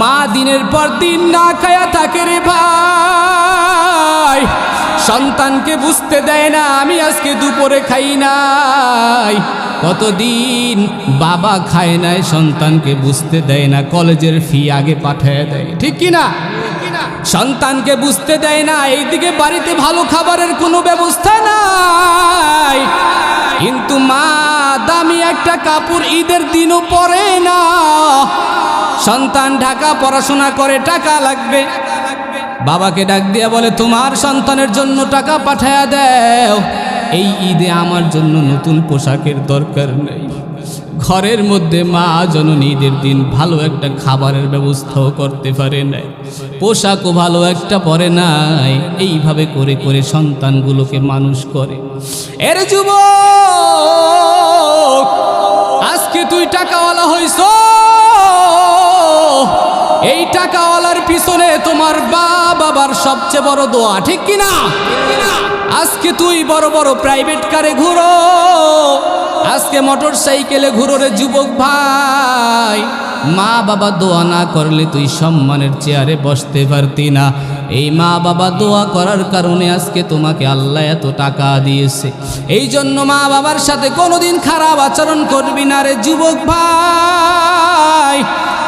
মা দিনের পর দিন না খায়া থাকে রে ভাই। সন্তানকে বুঝতে দেয় না, আমি আজকে দুপুরে খাই নাই। কতদিন বাবা খায় নাই, সন্তানকে বুঝতে দেয় না, কলেজের ফি আগে পাঠায় দেয়। ঠিক কি না? সন্তানকে বুঝতে দেয় না, এইদিকে বাড়িতে ভালো খাবারের কোনো ব্যবস্থা নাই। কিন্তু মা দামি একটা কাপড় ঈদের দিনও পরে না। সন্তান ঢাকা পড়াশোনা করে টাকা লাগবে। বাবাকে ডাক দিয়া বলে, তোমার সন্তানের জন্য টাকা পাঠায়া দেও। এই ঈদে আমার জন্য নতুন পোশাকের দরকার নেই। ঘরের মধ্যে মা জননী ঈদের দিন ভালো একটা খাবারের ব্যবস্থাও করতে পারে নাই। পোশাকও ভালো একটা পরে নাই। এইভাবে করে করে সন্তানগুলোকে মানুষ করে। এর যুবক, আজকে তুই টাকাওয়ালা হইছ পিছনে তোমার বা বাবার সবচেয়ে বড় দোয়া, ঠিক কি না আজকে তুই বড় বড় প্রাইভেট কারে ঘুরো। আজকে মোটর সাইকেলে ঘুরো রে যুবক ভাই। মা বাবা দোয়া না করলে তুই সম্মানের চেয়ারে বসতে পারতি না। এই মা বাবা দোয়া করার কারণে আজকে তোমাকে আল্লাহ এত টাকা দিয়েছে। এই জন্য মা বাবার সাথে কোনোদিন খারাপ আচরণ করবি না রে যুবক ভাই।